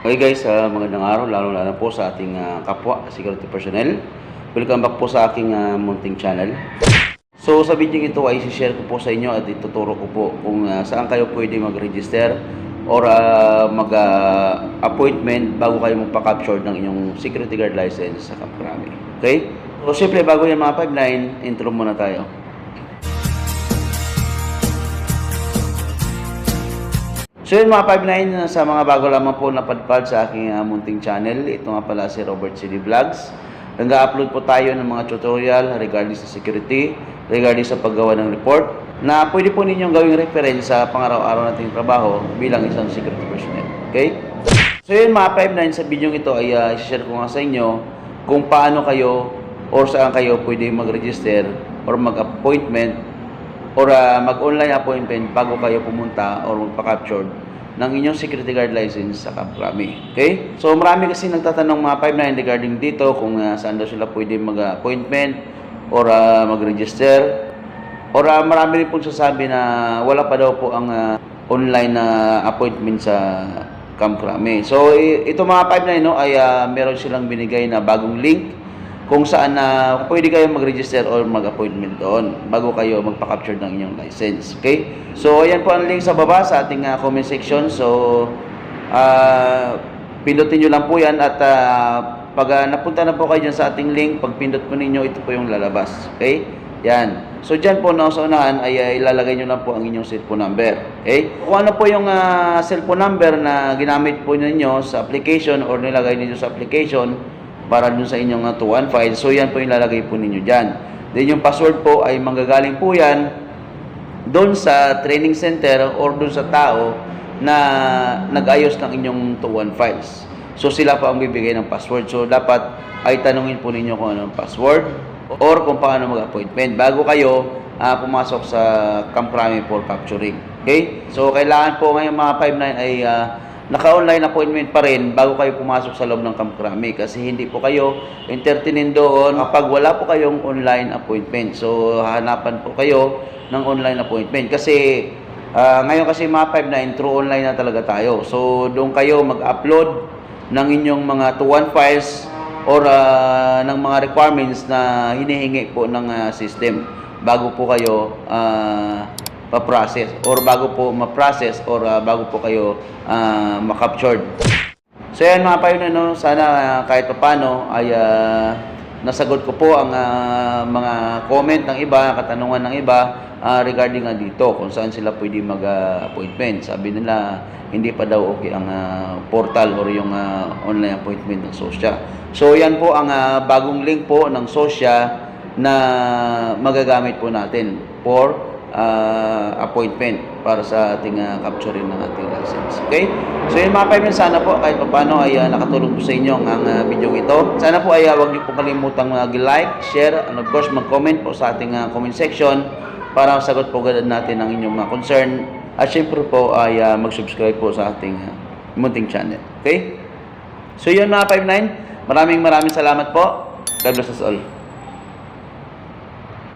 Okay guys, uh, magandang araw, lalo lalo po sa ating ah, kapwa, security personnel. Welcome back po sa aking ah, munting channel. So sa video ito ay share ko po sa inyo at ituturo ko po kung ah, saan kayo pwede mag-register or ah, mag-appointment bago kayo magpa-capture ng inyong security guard license sa Camp. Okay? So siyempre bago yan mga 5-9, intro muna tayo. So yun mga 5-9, sa mga bago lamang po napadpad sa aking ah, munting channel, ito nga pala si Robert CD Vlogs. Nag-upload po tayo ng mga tutorial regarding sa security, regarding sa paggawa ng report, na pwede po ninyong gawing reference sa pangaraw-araw nating trabaho bilang isang security personnel. Okay? So yun mga 5-9, sa video ito ay uh, share ko nga sa inyo kung paano kayo or saan kayo pwede mag-register or mag-appointment or ah, mag-online appointment bago kayo pumunta or magpa-capture ng inyong security guard license sa Camp Crame. Okay? So marami kasi nagtatanong mga 5-9 regarding dito kung ah, saan daw sila pwede mag-appointment or ah, mag-register or ah, marami rin pong sasabi na wala pa daw po ang ah, online na appointment sa Camp. So ito mga 5-9 no, ay ah, meron silang binigay na bagong link kung saan na pwede kayo mag-register or mag-appointment doon bago kayo magpa-capture ng inyong license. Okay? So, ayan po ang link sa baba sa ating ah, comment section. So, ah pindutin nyo lang po yan at ah, pag ah, napunta na po kayo sa ating link, pag pindot po ninyo, ito po yung lalabas. Okay? Yan. So, dyan po na sa unahan ay ah, ilalagay nyo lang po ang inyong cellphone number. Okay? Kung ano po yung ah, cellphone number na ginamit po ninyo sa application or nilagay ninyo sa application, para dun sa inyong uh, 215 file. So yan po yung lalagay po ninyo dyan. Then yung password po ay manggagaling po yan doon sa training center or doon sa tao na nag-ayos ng inyong 215 files. So sila po ang bibigay ng password. So dapat ay tanungin po ninyo kung anong password or kung paano mag-appointment bago kayo ah, pumasok sa Camp for capturing. Okay? So kailangan po ngayon mga 59 ay ah, naka-online appointment pa rin bago kayo pumasok sa loob ng Camp Crame kasi hindi po kayo entertainin doon kapag wala po kayong online appointment. So, hanapan po kayo ng online appointment kasi ah, ngayon kasi mga 5-9, through online na talaga tayo. So, doon kayo mag-upload ng inyong mga 2-1 files or ah, ng mga requirements na hinihingi po ng ah, system bago po kayo ah, pa-process or bago po ma-process or ah, bago po kayo ah, ma-captured. So yan mga pioneer, no? sana ah, kahit paano ay ah, nasagot ko po ang ah, mga comment ng iba, katanungan ng iba ah, regarding nga dito kung saan sila pwede mag-appointment. Sabi nila hindi pa daw okay ang ah, portal or yung ah, online appointment ng SOSYA. So yan po ang ah, bagong link po ng SOSYA na magagamit po natin for uh, appointment para sa ating uh, capturing ng ating license. Okay? So yun mga kaibigan, sana po kahit paano ay uh, nakatulong po sa inyo ang uh, video ito. Sana po ay uh, huwag niyo po kalimutang mag-like, share, and of course mag-comment po sa ating uh, comment section para sagot po agad natin ang inyong mga concern. At syempre po ay uh, mag-subscribe po sa ating uh, munting channel. Okay? So yun mga 59, maraming maraming salamat po. God bless us all.